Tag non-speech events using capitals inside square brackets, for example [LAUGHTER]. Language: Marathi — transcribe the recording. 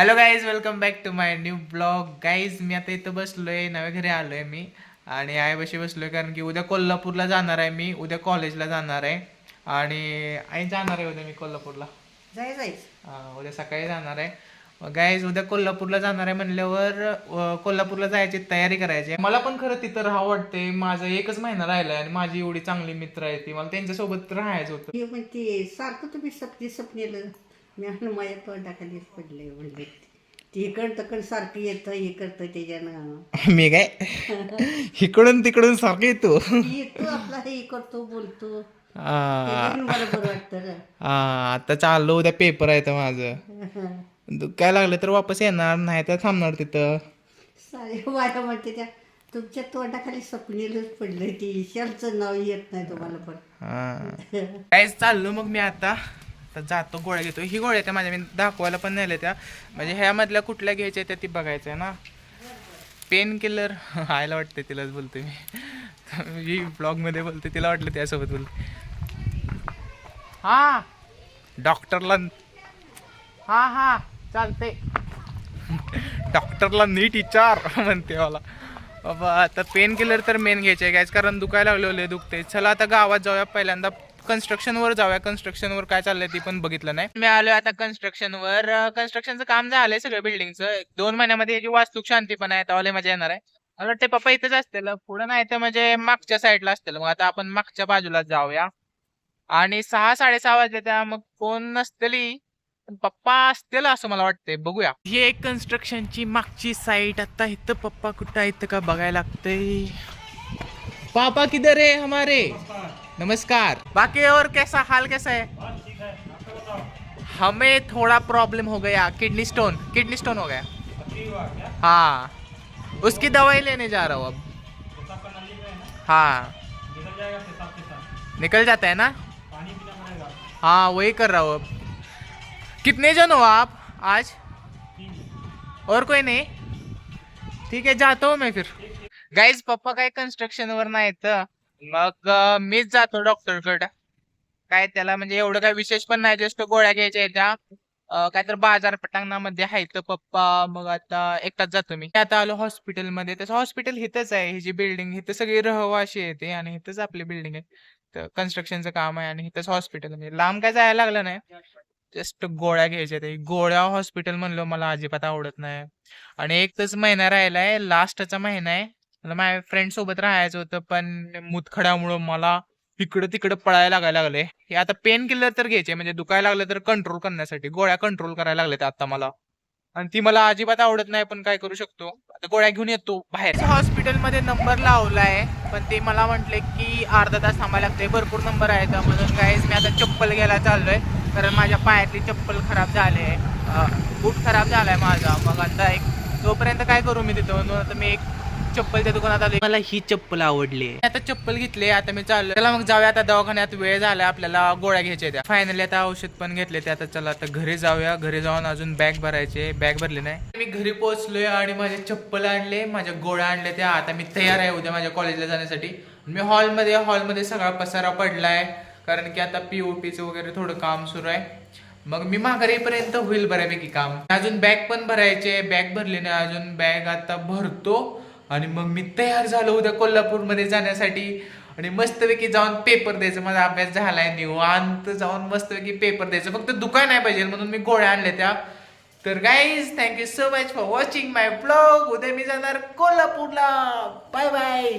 Hello guys welcome back to my new blog guys मी आता इथं बसलोय नव्या घरी आलोय मी. आणि आईपाशी बसलोय कारण की उद्या कोल्हापूरला जाणार आहे मी. उद्या कॉलेजला जाणार आहे. आणि आई जाणार आहे उद्या मी कोल्हापूरला. जाय जायच उद्या सकाळी जाणार आहे. गाईज उद्या कोल्हापूरला जाणार आहे म्हणल्यावर कोल्हापूरला जायची तयारी करायची आहे. मला पण खरं तिथं राहावं वाटते माझा एकच महिना राहिलाय आणि माझी एवढी चांगली मित्र आहे ती. मला त्यांच्यासोबत राहायचं होतं. सारखं तुम्ही सपने सपनेलं. मी म्हणलं माझ्या तोंडाखालीच पडले म्हणले. ते इकड तकड सारखं येतं हे करतं त्याच्यानं. मी काय? इकडून तिकडून सारखं येतो. येतो आपला हे करतो बोलतो. त्याच्यानं वाटतं. हा आता चाललो उद्या पेपर आहे तर माझं. काय लागलं तर वापस येणार नाही तर थांबणार तिथं. सारे वाया म्हणते त्या तुमच्या तोंडाखाली सपनेलच पडलंय ते ईशालचं नाव येत नाही तुम्हाला पण. काहीच चाललो मग मी आता? तर जातो गोळ्या घेतो. ही गोळ्या त्या माझ्या मी दाखवायला पण नेल्या त्या. म्हणजे ह्यामधल्या कुठल्या घ्यायच्या त्या ती बघायचं आहे ना. पेन किलर आयला वाटते तिलाच बोलते मी. [LAUGHS] ही ब्लॉगमध्ये बोलते तिला वाटलं त्यासोबत बोलते. हा. डॉक्टरला हा हा. चालते डॉक्टरला नीट विचार [LAUGHS] म्हणते मला. बाबा आता पेन किलर तर मेन घ्यायचे आहे गॅस कारण दुखायला लागलेले दुखते चला आता गावात जाऊया. पहिल्यांदा कन्स्ट्रक्शनवर वर जाऊया. कन्स्ट्रक्शनवर वर काय चाललंय ती पण बघितलं नाही. मी आलोय आता कन्स्ट्रक्शनवर वर कन्स्ट्रक्शनचं काम झालंय सगळं बिल्डिंगचं दोन महिन्यामध्ये याची वास्तू शांती पण आहे. त्याला मजा येणार आहे. मला वाटते पप्पा इथेच असतील. पुढे नाही तर म्हणजे मागच्या साईडला असतील. मग आता आपण मागच्या बाजूला जाऊया. आणि सहा साडेसहा वाजले त्या मग कोण नसतली पण पप्पा असतील असं मला वाटतंय. बघूया. हे कन्स्ट्रक्शनची मागची साईट आता इथं पप्पा कुठं इथं का बघायला लागतंय. पापा किधर रे हमारे? नमस्कार. बाकी और कैसा हाल कैसा है? हमें थोड़ा प्रॉब्लम हो गया किडनी स्टोन किडनी स्टोन हो गया। हाँ उसकी दवाई लेने जा रहा हूँ अब। हाँ निकल जाता है ना? हाँ वही कर रहा हूँ अब। कितने जन हो आप आज? और कोई नहीं? ठीक आहे जातो मी फिर। गाईज पप्पा काय कन्स्ट्रक्शन वर नाही तर मग अं, मीच जातो डॉक्टरकडे काय त्याला म्हणजे एवढं काय विशेष पण नाही जस्ट गोळ्या घ्यायच्या त्या काय तर बाजार पटांगणामध्ये आहे तर पप्पा मग आता एकटाच जातो मी. आता आलो हॉस्पिटलमध्ये तसं हॉस्पिटल इथंच आहे ही जी बिल्डिंग इथं सगळी रहवाशी येते आणि इथंच आपली बिल्डिंग आहे. तर कन्स्ट्रक्शनचं काम आहे आणि इथंच हॉस्पिटल म्हणजे लांब काय जायला लागलं नाही. जस्ट गोळ्या घ्यायच्या ते गोळ्या हॉस्पिटल म्हणलं मला अजिबात आवडत नाही. आणि एक तच महिना राहिलाय लास्टचा महिना आहे. मला माझ्या फ्रेंड सोबत राहायचं होतं पण मुतखड्यामुळं मला इकडं तिकडं पळायला लागायला लागले. हे आता पेन किलर तर घ्यायचे म्हणजे दुखायला लागलं तर कंट्रोल करण्यासाठी. गोळ्या कंट्रोल करायला लागल्या आता मला. आणि ती मला अजिबात आवडत नाही पण काय करू शकतो? आता गोळ्या घेऊन येतो बाहेर. हॉस्पिटलमध्ये नंबर लावलाय पण ते मला म्हटले की अर्धा तास थांबायला लागते भरपूर नंबर आहेत. म्हणून गाईज मी आता चप्पल घ्यायला चाललोय कारण माझ्या पायातली चप्पल खराब झाली. आहे बूट खराब झालाय माझा. मग आता एक जोपर्यंत काय करू मी तिथं? म्हणून आता मी एक चप्पलच्या दुकानात आलो. मला ही चप्पल आवडली. आता चप्पल घेतली आता मी चाललो चला मग जाऊया आता दवाखान्यात वेळ झाला आपल्याला गोळ्या घ्यायच्या त्या फायनली आता औषध पण घेतले ते. आता चला आता घरी जाऊया. घरी जाऊन अजून बॅग भरायचे. बॅग भरली नाही. मी घरी पोहोचलोय आणि माझे चप्पल आणले माझ्या गोळ्या आणल्या त्या. आता मी तयार आहे उद्या माझ्या कॉलेजला जाण्यासाठी. मी हॉलमध्ये हॉलमध्ये सगळा पसारा पडलाय. कारण की आता पीओपीचं वगैरे थोडं काम सुरू आहे. मग मी माघारीपर्यंत होईल बऱ्यापैकी काम. अजून बॅग पण भरायचे. बॅग भरली नाही अजून. बॅग आता भरतो. आणि मग मी तयार झालो उद्या कोल्हापूरमध्ये जाण्यासाठी. आणि मस्तपैकी जाऊन पेपर द्यायचं. माझा अभ्यास झालाय निवांत जाऊन मस्तपैकी पेपर द्यायचं. फक्त दुकान नाही पाहिजे म्हणून मी गोळ्या आणल्या त्या. तर guys thank you so much for watching my blog उद्या मी जाणार कोल्हापूरला. Bye bye